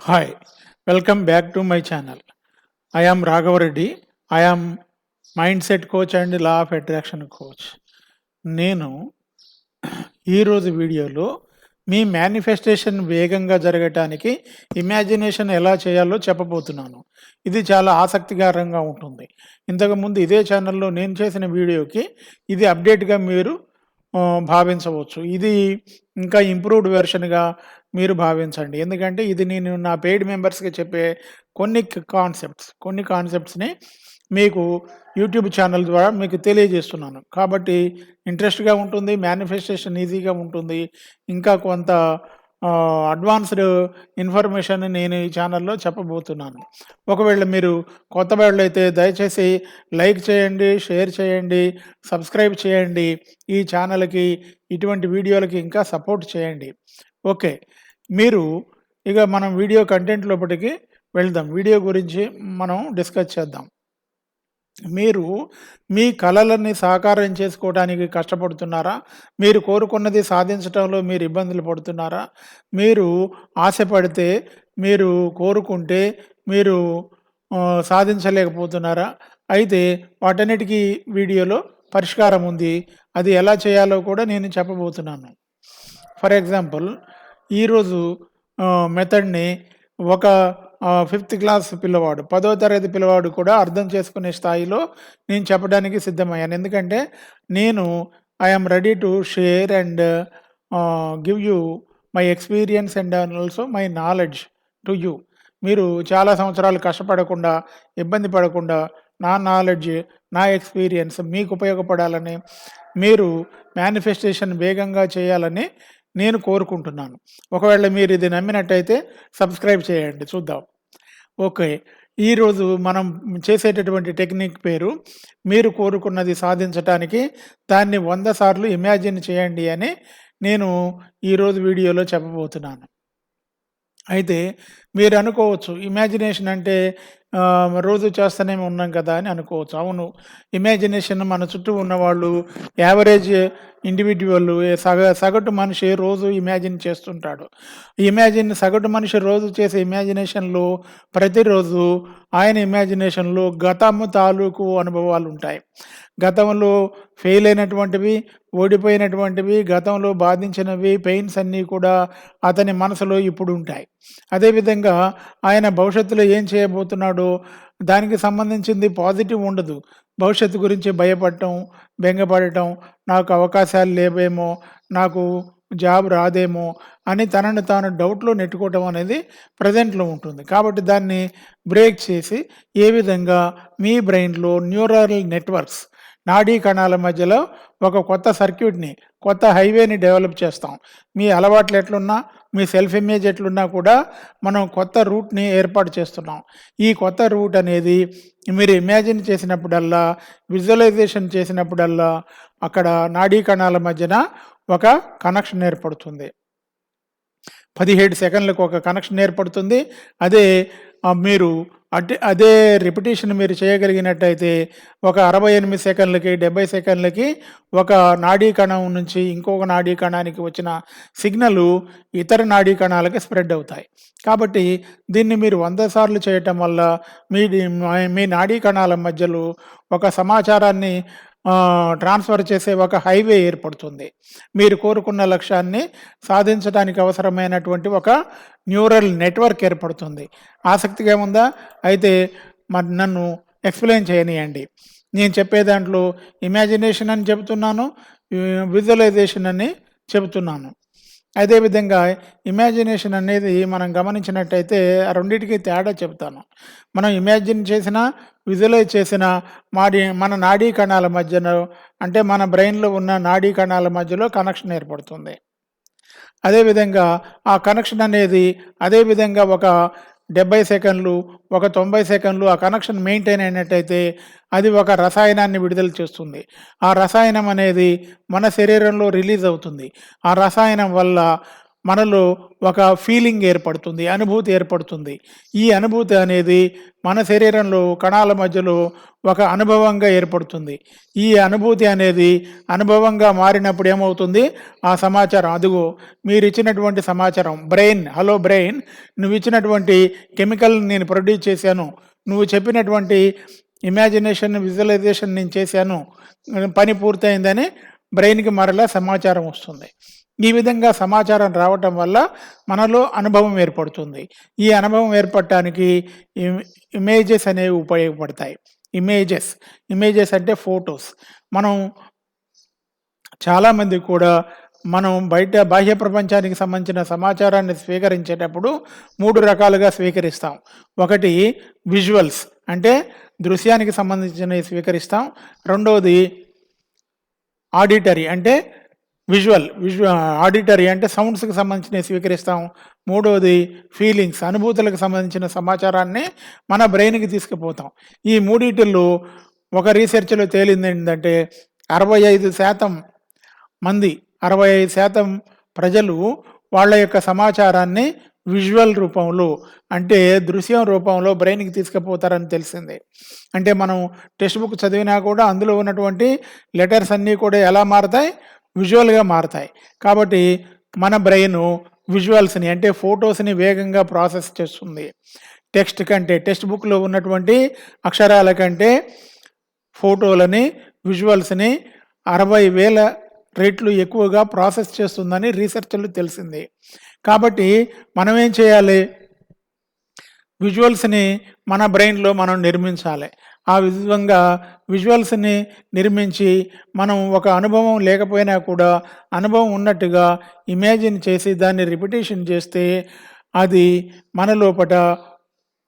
Hi welcome back to my channel I am Raghava Reddy I am mind set coach and law of attraction coach నేను ఈరోజు వీడియోలో మీ manifestation వేగంగా జరగటానికి imagination ఎలా చేయాలో చెప్పబోతున్నాను. ఇది చాలా ఆసక్తికరంగా ఉంటుంది. ఇంతకుముందు ఇదే ఛానల్లో నేను చేసిన వీడియోకి ఇది అప్డేట్గా మీరు భావించవచ్చు. ఇది ఇంకా ఇంప్రూవ్డ్ వెర్షన్గా మీరు భావించండి. ఎందుకంటే ఇది నేను నా పెయిడ్ మెంబర్స్కి చెప్పే కొన్ని కాన్సెప్ట్స్ కొన్ని కాన్సెప్ట్స్ని మీకు యూట్యూబ్ ఛానల్ ద్వారా మీకు తెలియజేస్తున్నాను. కాబట్టి ఇంట్రెస్ట్గా ఉంటుంది మేనిఫెస్టేషన్ ఈజీగా ఉంటుంది ఇంకా కొంత అడ్వాన్స్డ్ ఇన్ఫర్మేషన్ నేను ఈ ఛానల్లో చెప్పబోతున్నాను. ఒకవేళ మీరు కొత్త వాళ్ళు అయితే దయచేసి లైక్ చేయండి షేర్ చేయండి సబ్స్క్రైబ్ చేయండి. ఈ ఛానల్కి ఇటువంటి వీడియోలకి ఇంకా సపోర్ట్ చేయండి. ఓకే. మీరు ఇక మనం వీడియో కంటెంట్ లోపలికి వెళ్దాం. వీడియో గురించి మనం డిస్కస్ చేద్దాం. మీరు మీ కళలని సాకారం చేసుకోవడానికి కష్టపడుతున్నారా? మీరు కోరుకున్నది సాధించడంలో మీరు ఇబ్బందులు పడుతున్నారా? మీరు ఆశపడితే మీరు కోరుకుంటే మీరు సాధించలేకపోతున్నారా? అయితే వాటన్నిటికీ వీడియోలో పరిష్కారం ఉంది. అది ఎలా చేయాలో కూడా నేను చెప్పబోతున్నాను. ఫర్ ఎగ్జాంపుల్ ఈరోజు మెథడ్ని ఒక ఫిఫ్త్ క్లాస్ పిల్లవాడు పదో తరగతి పిల్లవాడు కూడా అర్థం చేసుకునే స్థాయిలో నేను చెప్పడానికి సిద్ధమయ్యాను. ఎందుకంటే నేను I'm ready to share and give you my experience and also my knowledge to you. మీరు చాలా సంవత్సరాలు కష్టపడకుండా ఇబ్బంది పడకుండా నా నాలెడ్జ్ నా ఎక్స్పీరియన్స్ మీకు ఉపయోగపడాలని మీరు మేనిఫెస్టేషన్ వేగంగా చేయాలని నేను కోరుకుంటున్నాను. ఒకవేళ మీరు ఇది నమ్మినట్టయితే సబ్స్క్రైబ్ చేయండి. చూద్దాం. ఓకే. ఈరోజు మనం చేసేటటువంటి టెక్నిక్ పేరు మీరు కోరుకున్నది సాధించటానికి దాన్ని వంద సార్లు ఇమాజిన్ చేయండి అని నేను ఈరోజు వీడియోలో చెప్పబోతున్నాను. అయితే మీరు అనుకోవచ్చు ఇమాజినేషన్ అంటే రోజు చేస్తూనే ఉన్నాం కదా అని అనుకోవచ్చు. అవును ఇమాజినేషన్ మన చుట్టూ ఉన్నవాళ్ళు యావరేజ్ ఇండివిజువల్ సగ సగటు మనిషి రోజు ఇమాజిన్ చేస్తుంటాడు. ఇమాజిన్ సగటు మనిషి రోజు చేసే ఇమాజినేషన్లో ప్రతిరోజు ఆయన ఇమాజినేషన్లో గతము తాలూకు అనుభవాలు ఉంటాయి. గతంలో ఫెయిల్ అయినటువంటివి ఓడిపోయినటువంటివి గతంలో బాధించినవి పెయిన్స్ అన్నీ కూడా అతని మనసులో ఇప్పుడు ఉంటాయి. అదేవిధంగా ఆయన భవిష్యత్తులో ఏం చేయబోతున్నాడు దానికి సంబంధించింది పాజిటివ్ ఉండదు. భవిష్యత్తు గురించి భయపడటం బెంగపడటం నాకు అవకాశాలు లేవేమో నాకు జాబ్ రాదేమో అని తనను తాను డౌట్లో నెట్టుకోవటం అనేది ప్రజెంట్లో ఉంటుంది. కాబట్టి దాన్ని బ్రేక్ చేసి ఏ విధంగా మీ బ్రెయిన్లో న్యూరల్ నెట్వర్క్స్ నాడీ కణాల మధ్యలో ఒక కొత్త సర్క్యూట్ని కొత్త హైవేని డెవలప్ చేస్తాం. మీ అలవాట్లు ఎట్లున్నా మీ సెల్ఫ్ ఇమేజ్ ఎట్లున్నా కూడా మనం కొత్త రూట్ని ఏర్పాటు చేస్తున్నాం. ఈ కొత్త రూట్ అనేది మీరు ఇమాజిన్ చేసినప్పుడల్లా విజువలైజేషన్ చేసినప్పుడల్లా అక్కడ నాడీ కణాల మధ్యన ఒక కనెక్షన్ ఏర్పడుతుంది. పదిహేడు సెకండ్లకు ఒక కనెక్షన్ ఏర్పడుతుంది. అదే మీరు అటే అదే రిపిటేషన్ మీరు చేయగలిగినట్టయితే ఒక అరవై ఎనిమిది సెకండ్లకి డెబ్బై సెకండ్లకి ఒక నాడీ కణం నుంచి ఇంకొక నాడీ కణానికి వచ్చిన సిగ్నల్ ఇతర నాడీ కణాలకి స్ప్రెడ్ అవుతాయి. కాబట్టి దీన్ని మీరు వంద సార్లు చేయటం వల్ల మీ మీ నాడీ కణాల మధ్యలో ఒక సమాచారాన్ని ట్రాన్స్ఫర్ చేసే ఒక హైవే ఏర్పడుతుంది. మీరు కోరుకున్న లక్ష్యాన్ని సాధించడానికి అవసరమైనటువంటి ఒక న్యూరల్ నెట్వర్క్ ఏర్పడుతుంది. ఆసక్తిగా ఉందా అయితే మరి నన్ను ఎక్స్ప్లెయిన్ చేయనియండి. నేను చెప్పే దాంట్లో ఇమాజినేషన్ అని చెబుతున్నాను విజువలైజేషన్ అని చెబుతున్నాను. అదేవిధంగా ఇమాజినేషన్ అనేది మనం గమనించినట్టయితే ఆ రెండింటికి తేడా చెప్తాను మనం ఇమాజిన్ చేసిన విజువలైజ్ చేసిన మాడి మన నాడీ కణాల మధ్యలో అంటే మన బ్రెయిన్లో ఉన్న నాడీ కణాల మధ్యలో కనెక్షన్ ఏర్పడుతుంది. అదేవిధంగా ఆ కనెక్షన్ అనేది అదేవిధంగా ఒక డెబ్బై సెకండ్లు ఒక తొంభై సెకండ్లు ఆ కనెక్షన్ మెయింటైన్ అయినట్టయితే అది ఒక రసాయనాన్ని విడుదల చేస్తుంది. ఆ రసాయనం అనేది మన శరీరంలో రిలీజ్ అవుతుంది. ఆ రసాయనం వల్ల మనలో ఒక ఫీలింగ్ ఏర్పడుతుంది అనుభూతి ఏర్పడుతుంది. ఈ అనుభూతి అనేది మన శరీరంలో కణాల మధ్యలో ఒక అనుభవంగా ఏర్పడుతుంది. ఈ అనుభూతి అనేది అనుభవంగా మారినప్పుడు ఏమవుతుంది? ఆ సమాచారం అదిగో మీరు ఇచ్చినటువంటి సమాచారం బ్రెయిన్ హలో బ్రెయిన్ నువ్వు ఇచ్చినటువంటి కెమికల్ నేను ప్రొడ్యూస్ చేశాను. నువ్వు చెప్పినటువంటి ఇమాజినేషన్ విజువలైజేషన్ నేను చేశాను. పని పూర్తయిందని బ్రెయిన్కి మరలా సమాచారం వస్తుంది. ఈ విధంగా సమాచారం రావటం వల్ల మనలో అనుభవం ఏర్పడుతుంది. ఈ అనుభవం ఏర్పడటానికి ఇమేజెస్ అనేవి ఉపయోగపడతాయి. ఇమేజెస్. ఇమేజెస్ అంటే ఫొటోస్. మనం చాలామంది కూడా మనం బయట బాహ్య ప్రపంచానికి సంబంధించిన సమాచారాన్ని స్వీకరించేటప్పుడు మూడు రకాలుగా స్వీకరిస్తాం. ఒకటి విజువల్స్ అంటే దృశ్యానికి సంబంధించినవి స్వీకరిస్తాం. రెండవది ఆడిటరీ అంటే విజువల్ విజు ఆడిటరీ అంటే సౌండ్స్కి సంబంధించినవి స్వీకరిస్తాం మూడవది ఫీలింగ్స్ అనుభూతులకు సంబంధించిన సమాచారాన్ని మన బ్రెయిన్కి తీసుకుపోతాం. ఈ మూడిటిల్లో ఒక రీసెర్చ్లో తేలింది ఏంటంటే అరవై ఐదు శాతం మంది అరవై ఐదు శాతం ప్రజలు వాళ్ళ యొక్క సమాచారాన్ని విజువల్ రూపంలో అంటే దృశ్యం రూపంలో బ్రెయిన్కి తీసుకుపోతారని తెలిసింది. అంటే మనం టెక్స్ట్ బుక్ చదివినా కూడా అందులో ఉన్నటువంటి లెటర్స్ అన్నీ కూడా ఎలా మారతాయి? విజువల్గా మారతాయి. కాబట్టి మన బ్రెయిన్ విజువల్స్ని అంటే ఫొటోస్ని వేగంగా ప్రాసెస్ చేస్తుంది. టెక్స్ట్ కంటే టెక్స్ట్ బుక్లో ఉన్నటువంటి అక్షరాల కంటే ఫోటోలని విజువల్స్ని అరవై వేల రేట్లు ఎక్కువగా ప్రాసెస్ చేస్తుందని రీసెర్చ్లు తెలిసింది. కాబట్టి మనం ఏం చేయాలి? విజువల్స్ని మన బ్రెయిన్లో మనం నిర్మించాలి. ఆ విధంగా విజువల్స్ని నిర్మించి మనం ఒక అనుభవం లేకపోయినా కూడా అనుభవం ఉన్నట్టుగా ఇమాజిన్ చేసి దాన్ని రిపిటేషన్ చేస్తే అది మన లోపల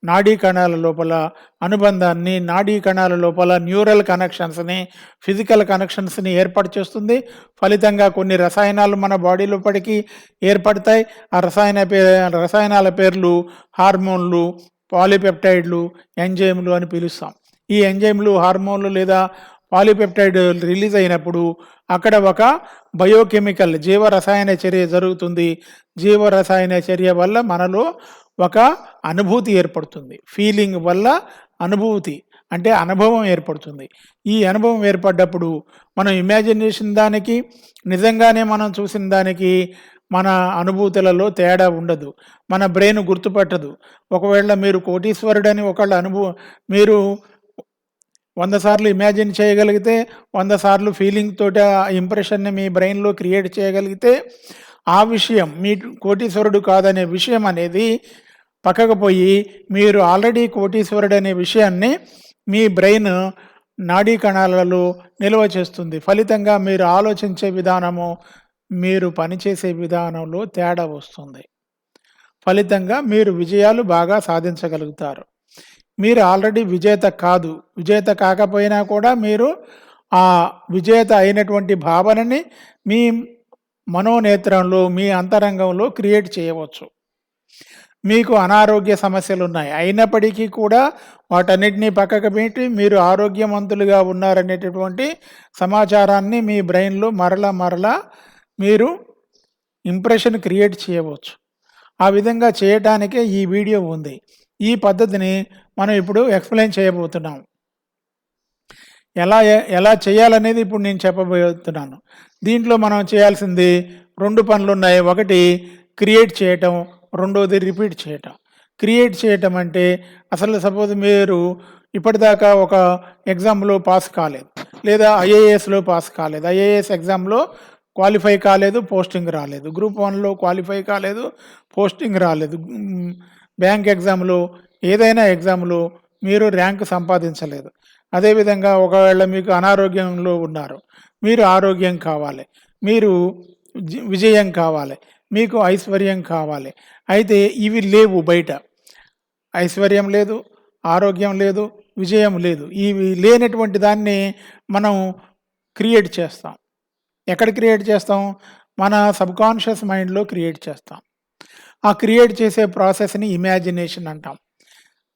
నాడీ కణాల లోపల అనుబంధాన్ని నాడీ కణాల లోపల న్యూరల్ కనెక్షన్స్ని ఫిజికల్ కనెక్షన్స్ని ఏర్పాటు చేస్తుంది. ఫలితంగా కొన్ని రసాయనాలు మన బాడీ లోపలికి ఏర్పడతాయి. ఆ రసాయన పే రసాయనాల పేర్లు హార్మోన్లు పాలిపెప్టైడ్లు ఎంజైమ్లు అని పిలుస్తాం. ఈ ఎంజైమ్లు హార్మోన్లు లేదా పాలిపెప్టైడ్ రిలీజ్ అయినప్పుడు అక్కడ ఒక బయోకెమికల్ జీవరసాయన చర్య జరుగుతుంది. జీవరసాయన చర్య వల్ల మనలో ఒక అనుభూతి ఏర్పడుతుంది. ఫీలింగ్ వల్ల అనుభూతి అంటే అనుభవం ఏర్పడుతుంది. ఈ అనుభవం ఏర్పడ్డప్పుడు మనం ఇమాజినేషన్ దానికి నిజంగానే మనం చూసిన దానికి మన అనుభూతులలో తేడా ఉండదు. మన బ్రెయిన్ గుర్తుపట్టదు. ఒకవేళ మీరు కోటీశ్వరుడని ఒకళ్ళ అనుభవం మీరు వంద సార్లు ఇమాజిన్ చేయగలిగితే వంద సార్లు ఫీలింగ్ తోటి ఆ ఇంప్రెషన్ని మీ బ్రెయిన్లో క్రియేట్ చేయగలిగితే ఆ విషయం మీ కోటీశ్వరుడు కాదనే విషయం అనేది పక్కకు పోయి మీరు ఆల్రెడీ కోటీశ్వరుడు అనే విషయాన్ని మీ బ్రెయిన్ నాడీ కణాలలో నిల్వ చేస్తుంది. ఫలితంగా మీరు ఆలోచించే విధానము మీరు పనిచేసే విధానంలో తేడా వస్తుంది. ఫలితంగా మీరు విజయాలు బాగా సాధించగలుగుతారు. మీరు ఆల్రెడీ విజేత కాదు. విజేత కాకపోయినా కూడా మీరు ఆ విజేత అయినటువంటి భావనని మీ మనోనేత్రంలో మీ అంతరంగంలో క్రియేట్ చేయవచ్చు. మీకు అనారోగ్య సమస్యలు ఉన్నాయి అయినప్పటికీ కూడా వాటన్నిటినీ పక్కకు పెట్టి మీరు ఆరోగ్యవంతులుగా ఉన్నారనేటటువంటి సమాచారాన్ని మీ బ్రెయిన్లో మరలా మరలా మీరు ఇంప్రెషన్ క్రియేట్ చేయవచ్చు. ఆ విధంగా చేయటానికే ఈ వీడియో ఉంది. ఈ పద్ధతిని మనం ఇప్పుడు ఎక్స్ప్లెయిన్ చేయబోతున్నాం. ఎలా ఎలా చేయాలనేది ఇప్పుడు నేను చెప్పబోతున్నాను. దీంట్లో మనం చేయాల్సింది రెండు పనులు ఉన్నాయి ఒకటి క్రియేట్ చేయటం. రెండోది రిపీట్ చేయటం. క్రియేట్ చేయటం అంటే అసలు సపోజ్ మీరు ఇప్పటిదాకా ఒక ఎగ్జామ్లో పాస్ కాలేదు. లేదా ఐఏఎస్లో పాస్ కాలేదు. ఐఏఎస్ ఎగ్జామ్లో క్వాలిఫై కాలేదు పోస్టింగ్ రాలేదు. గ్రూప్ వన్లో క్వాలిఫై కాలేదు పోస్టింగ్ రాలేదు. బ్యాంక్ ఎగ్జామ్లో ఏదైనా ఎగ్జామ్లు మీరు ర్యాంక్ సంపాదించలేదు. అదేవిధంగా ఒకవేళ మీకు అనారోగ్యంలో ఉన్నారు మీరు ఆరోగ్యం కావాలి మీరు విజయం కావాలి మీకు ఐశ్వర్యం కావాలి అయితే ఇవి లేవు బయట. ఐశ్వర్యం లేదు ఆరోగ్యం లేదు విజయం లేదు. ఇవి లేనటువంటి దాన్ని మనం క్రియేట్ చేస్తాం. ఎక్కడ క్రియేట్ చేస్తాం? మన సబ్కాన్షియస్ మైండ్లో క్రియేట్ చేస్తాం. ఆ క్రియేట్ చేసే ప్రాసెస్ని ఇమాజినేషన్ అంటాం.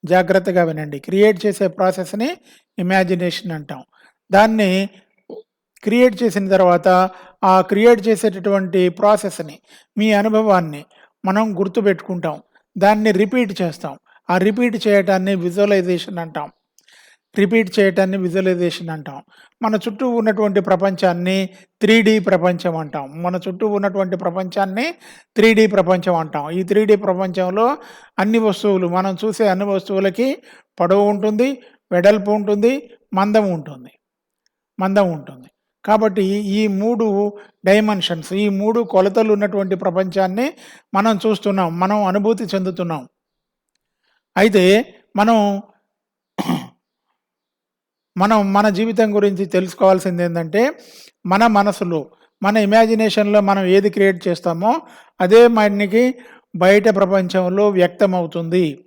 జాగ్రత్తగా వినండి. క్రియేట్ చేసే ప్రాసెస్ని ఇమాజినేషన్ అంటాం. దాన్ని క్రియేట్ చేసిన తర్వాత ఆ క్రియేట్ చేసేటటువంటి ప్రాసెస్ని మీ అనుభవాన్ని మనం గుర్తుపెట్టుకుంటాం. దాన్ని రిపీట్ చేస్తాం. ఆ రిపీట్ చేయటాన్ని విజువలైజేషన్ అంటాం. రిపీట్ చేయటాన్ని విజువలైజేషన్ అంటాం. మన చుట్టూ ఉన్నటువంటి ప్రపంచాన్ని త్రీ ప్రపంచం అంటాం. మన చుట్టూ ఉన్నటువంటి ప్రపంచాన్ని త్రీ ప్రపంచం అంటాం. ఈ త్రీ ప్రపంచంలో అన్ని వస్తువులు మనం చూసే అన్ని వస్తువులకి పొడవు ఉంటుంది వెడల్పు ఉంటుంది మందం ఉంటుంది. మందం ఉంటుంది. కాబట్టి ఈ మూడు డైమెన్షన్స్ ఈ మూడు కొలతలు ఉన్నటువంటి ప్రపంచాన్ని మనం చూస్తున్నాం మనం అనుభూతి చెందుతున్నాం. అయితే మనం మనం మన జీవితం గురించి తెలుసుకోవాల్సింది ఏంటంటే మన మనసులో మన ఇమాజినేషన్లో మనం ఏది క్రియేట్ చేస్తామో అదే మనకి బయట ప్రపంచంలో వ్యక్తమవుతుంది.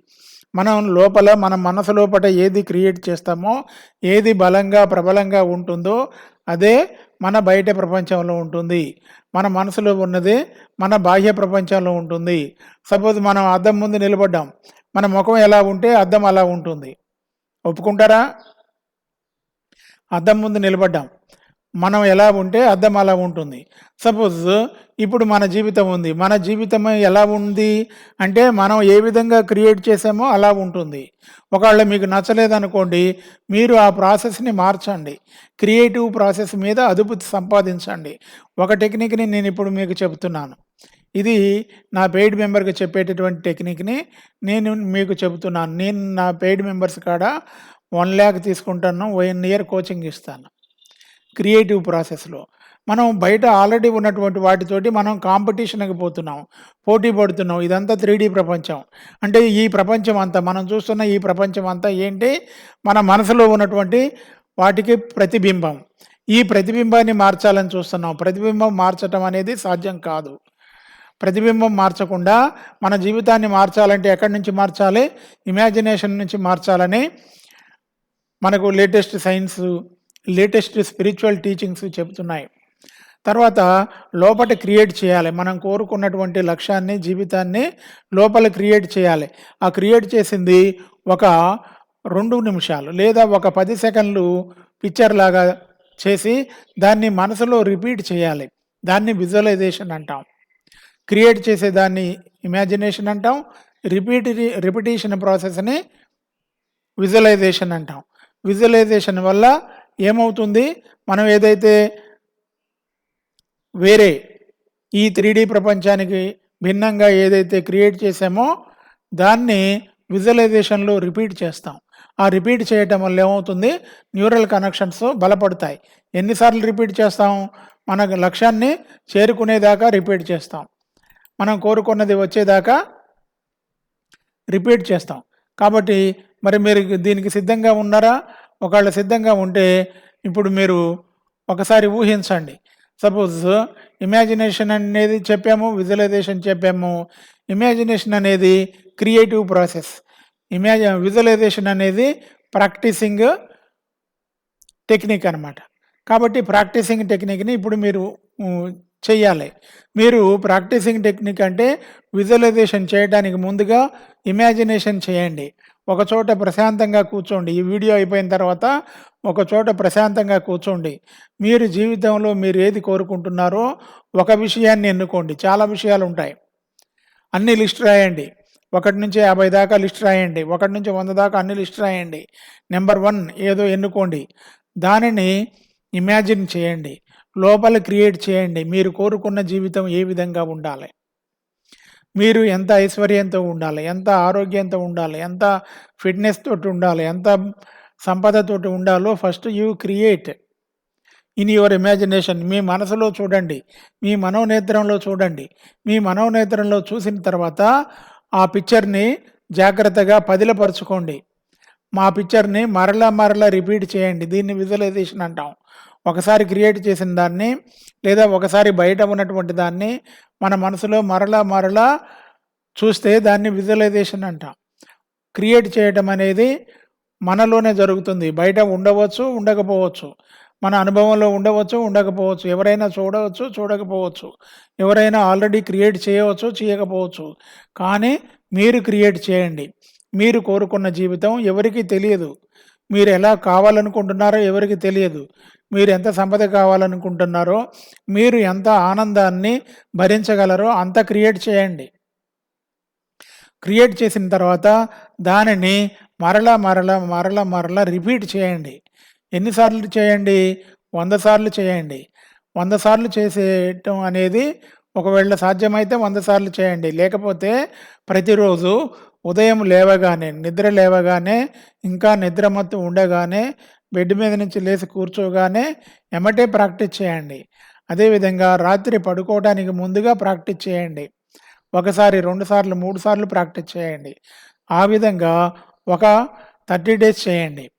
మనం లోపల మన మనసు లోపల ఏది క్రియేట్ చేస్తామో ఏది బలంగా ప్రబలంగా ఉంటుందో అదే మన బయట ప్రపంచంలో ఉంటుంది. మన మనసులో ఉన్నది మన బాహ్య ప్రపంచంలో ఉంటుంది. సపోజ్ మనం అద్దం ముందు నిలబడ్డాం. మన ముఖం ఎలా ఉంటే అద్దం అలా ఉంటుంది. ఒప్పుకుంటారా? అద్దం ముందు నిలబడ్డాం. మనం ఎలా ఉంటే అద్దం అలా ఉంటుంది. సపోజ్ ఇప్పుడు మన జీవితం ఉంది. మన జీవితం ఎలా ఉంది అంటే మనం ఏ విధంగా క్రియేట్ చేసామో అలా ఉంటుంది. ఒకవేళ మీకు నచ్చలేదనుకోండి మీరు ఆ ప్రాసెస్ని మార్చండి. క్రియేటివ్ ప్రాసెస్ మీద అదుపు సంపాదించండి. ఒక టెక్నిక్ని నేను ఇప్పుడు మీకు చెబుతున్నాను ఇది నా పెయిడ్ మెంబర్కి చెప్పేటటువంటి టెక్నిక్ని నేను మీకు చెబుతున్నాను నేను నా పెయిడ్ మెంబర్స్ కాడ వన్ ల్యాక్ తీసుకుంటాను వన్ ఇయర్ కోచింగ్ ఇస్తాను. క్రియేటివ్ ప్రాసెస్లో. మనం బయట ఆల్రెడీ ఉన్నటువంటి వాటితోటి మనం కాంపిటీషన్కి పోతున్నాం పోటీ పడుతున్నాం ఇదంతా త్రీ ప్రపంచం. అంటే ఈ ప్రపంచం అంతా మనం చూస్తున్న ఈ ప్రపంచం అంతా ఏంటి? మన మనసులో ఉన్నటువంటి వాటికి ప్రతిబింబం. ఈ ప్రతిబింబాన్ని మార్చాలని చూస్తున్నాం. ప్రతిబింబం మార్చటం అనేది సాధ్యం కాదు. ప్రతిబింబం మార్చకుండా మన జీవితాన్ని మార్చాలంటే ఎక్కడి నుంచి మార్చాలి? ఇమాజినేషన్ నుంచి మార్చాలని మనకు latest science latest spiritual teachings చెబుతున్నాయి. తర్వాత లోపల క్రియేట్ చేయాలి. మనం కోరుకున్నటువంటి లక్ష్యాన్ని జీవితాన్ని లోపల క్రియేట్ చేయాలి. ఆ క్రియేట్ చేసింది ఒక రెండు నిమిషాలు లేదా ఒక పది సెకండ్లు పిక్చర్ లాగా చేసి దాన్ని మనసులో రిపీట్ చేయాలి. దాన్ని విజువలైజేషన్ అంటాం. క్రియేట్ చేసే దాన్ని ఇమాజినేషన్ అంటాం. రిపీట్ రిపిటేషన్ ప్రాసెస్ని విజువలైజేషన్ అంటాం. విజువలైజేషన్ వల్ల ఏమవుతుంది? మనం ఏదైతే వేరే ఈ త్రీడీ ప్రపంచానికి భిన్నంగా ఏదైతే క్రియేట్ చేసామో దాన్ని విజువలైజేషన్లో రిపీట్ చేస్తాం. ఆ రిపీట్ చేయటం వల్ల ఏమవుతుంది? న్యూరల్ కనెక్షన్స్ బలపడతాయి. ఎన్నిసార్లు రిపీట్ చేస్తాం? మన లక్ష్యాన్ని చేరుకునేదాకా రిపీట్ చేస్తాం. మనం కోరుకున్నది వచ్చేదాకా రిపీట్ చేస్తాం. కాబట్టి మరి మీరు దీనికి సిద్ధంగా ఉన్నారా? ఒకవేళ సిద్ధంగా ఉంటే ఇప్పుడు మీరు ఒకసారి ఊహించండి. సపోజ్ ఇమాజినేషన్ అనేది చెప్పాము విజువలైజేషన్ చెప్పాము. ఇమాజినేషన్ అనేది క్రియేటివ్ ప్రాసెస్. ఇమాజ విజువలైజేషన్ అనేది ప్రాక్టీసింగ్ టెక్నిక్ అనమాట కాబట్టి ప్రాక్టీసింగ్ టెక్నిక్ని ఇప్పుడు మీరు చెయ్యాలి. మీరు ప్రాక్టీసింగ్ టెక్నిక్ అంటే విజువలైజేషన్ చేయడానికి ముందుగా ఇమాజినేషన్ చేయండి. ఒక చోట ప్రశాంతంగా కూర్చోండి. ఈ వీడియో అయిపోయిన తర్వాత ఒక చోట ప్రశాంతంగా కూర్చోండి. మీరు జీవితంలో మీరు ఏది కోరుకుంటున్నారో ఒక విషయాన్ని ఎన్నుకోండి. చాలా విషయాలు ఉంటాయి అన్ని లిస్ట్ రాయండి. ఒకటి నుంచి యాభై దాకా లిస్ట్ రాయండి. ఒకటి నుంచి వంద దాకా అన్ని లిస్ట్ రాయండి. నెంబర్ వన్ ఏదో ఎన్నుకోండి. దానిని ఇమాజిన్ చేయండి. లోపల క్రియేట్ చేయండి. మీరు కోరుకున్న జీవితం ఏ విధంగా ఉండాలి? మీరు ఎంత ఐశ్వర్యంతో ఉండాలి ఎంత ఆరోగ్యంతో ఉండాలి ఎంత ఫిట్నెస్ తోటి ఉండాలి ఎంత సంపదతోటి ఉండాలో first you create in your imagination. మీ మనసులో చూడండి మీ మనోనేత్రంలో చూడండి. మీ మనోనేత్రంలో చూసిన తర్వాత ఆ పిక్చర్ని జాగ్రత్తగా పదిలపరుచుకోండి. మా పిక్చర్ని మరలా మరలా రిపీట్ చేయండి. దీన్ని విజువలైజేషన్ అంటాం. ఒకసారి క్రియేట్ చేసిన దాన్ని లేదా ఒకసారి బయట ఉన్నటువంటి దాన్ని మన మనసులో మరలా మరలా చూస్తే దాన్ని విజువలైజేషన్ అంటాం. క్రియేట్ చేయటం అనేది మనలోనే జరుగుతుంది. బయట ఉండవచ్చు ఉండకపోవచ్చు. మన అనుభవంలో ఉండవచ్చు ఉండకపోవచ్చు. ఎవరైనా చూడవచ్చు చూడకపోవచ్చు. ఎవరైనా ఆల్రెడీ క్రియేట్ చేయవచ్చు చేయకపోవచ్చు. కానీ మీరు క్రియేట్ చేయండి. మీరు కోరుకున్న జీవితం ఎవరికి తెలియదు. మీరు ఎలా కావాలనుకుంటున్నారో ఎవరికి తెలియదు. మీరు ఎంత సంపద కావాలనుకుంటున్నారో మీరు ఎంత ఆనందాన్ని భరించగలరో అంత క్రియేట్ చేయండి. క్రియేట్ చేసిన తర్వాత దానిని మరలా మరలా మరలా మరలా రిపీట్ చేయండి. ఎన్నిసార్లు చేయండి? వంద సార్లు చేయండి. వంద సార్లు చేసేయటం అనేది ఒకవేళ సాధ్యమైతే వంద సార్లు చేయండి. లేకపోతే ప్రతిరోజు ఉదయం లేవగానే నిద్ర లేవగానే ఇంకా నిద్రమత్తు ఉండగానే బెడ్ మీద నుంచి లేచి కూర్చోగానే ఎమటే ప్రాక్టీస్ చేయండి. అదేవిధంగా రాత్రి పడుకోవడానికి ముందుగా ప్రాక్టీస్ చేయండి. ఒకసారి రెండు సార్లు మూడు సార్లు ప్రాక్టీస్ చేయండి. ఆ విధంగా ఒక థర్టీ డేస్ చేయండి.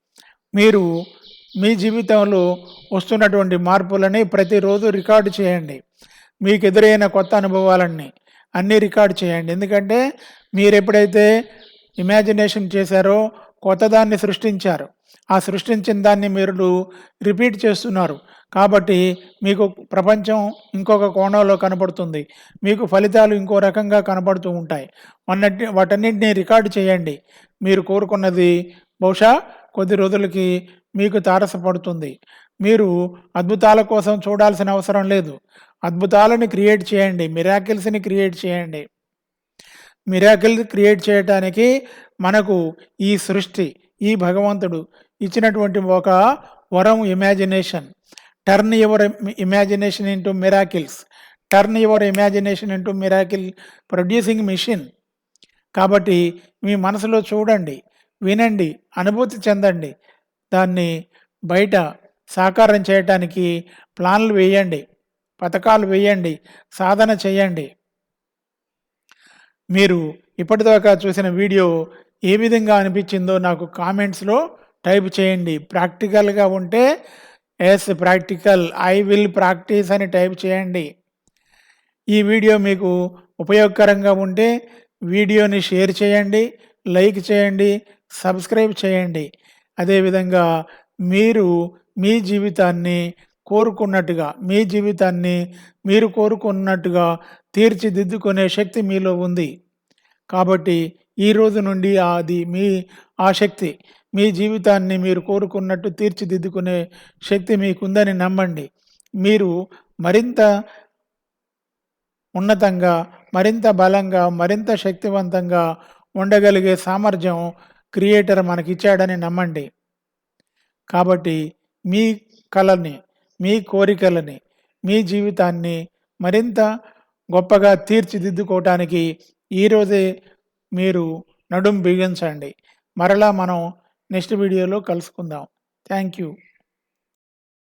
మీరు మీ జీవితంలో వస్తున్నటువంటి మార్పులని ప్రతిరోజు రికార్డు చేయండి. మీకు ఎదురైన కొత్త అనుభవాలన్నీ అన్నీ రికార్డ్ చేయండి. ఎందుకంటే మీరు ఎప్పుడైతే ఇమాజినేషన్ చేశారో కొత్తదాన్ని సృష్టించారు. ఆ సృష్టించిన దాన్ని మీరు రిపీట్ చేస్తున్నారు. కాబట్టి మీకు ప్రపంచం ఇంకొక కోణంలో కనబడుతుంది మీకు ఫలితాలు ఇంకో రకంగా కనబడుతూ ఉంటాయి. అన్నటి వాటన్నింటినీ రికార్డు చేయండి. మీరు కోరుకున్నది బహుశా కొద్ది రోజులకి మీకు తారసపడుతుంది. మీరు అద్భుతాల కోసం చూడాల్సిన అవసరం లేదు. అద్భుతాలను క్రియేట్ చేయండి. మిరాకిల్స్ని క్రియేట్ చేయండి. మిరాకిల్ క్రియేట్ చేయటానికి మనకు ఈ సృష్టి ఈ భగవంతుడు ఇచ్చినటువంటి ఒక వరం imagination. Turn your imagination into miracles. Turn your imagination into miracle producing machine. కాబట్టి మీ మనసులో చూడండి వినండి అనుభూతి చెందండి. దాన్ని బయట సాకారం చేయటానికి ప్లాన్లు వేయండి పథకాలు వేయండి సాధన చేయండి. మీరు ఇప్పటిదాకా చూసిన వీడియో ఏ విధంగా అనిపించిందో నాకు కామెంట్స్లో టైప్ చేయండి. ప్రాక్టికల్గా ఉంటే yes practical I will practise అని టైప్ చేయండి. ఈ వీడియో మీకు ఉపయోగకరంగా ఉంటే వీడియోని షేర్ చేయండి లైక్ చేయండి సబ్స్క్రైబ్ చేయండి. అదేవిధంగా మీరు మీ జీవితాన్ని కోరుకున్నట్టుగా మీ జీవితాన్ని మీరు కోరుకున్నట్టుగా తీర్చిదిద్దుకునే శక్తి మీలో ఉంది. కాబట్టి ఈ రోజు నుండి అది మీ ఆ శక్తి మీ జీవితాన్ని మీరు కోరుకున్నట్టు తీర్చిదిద్దుకునే శక్తి మీకుందని నమ్మండి. మీరు మరింత ఉన్నతంగా మరింత బలంగా మరింత శక్తివంతంగా ఉండగలిగే సామర్థ్యం క్రియేటర్ మనకిచ్చాడని నమ్మండి. కాబట్టి మీ కళని మీ కోరికలని మీ జీవితాన్ని మరింత గొప్పగా తీర్చిదిద్దుకోవటానికి ఈరోజే మీరు నడుం బిగించండి. మరలా మనం నెక్స్ట్ వీడియోలో కలుసుకుందాం. Thank you.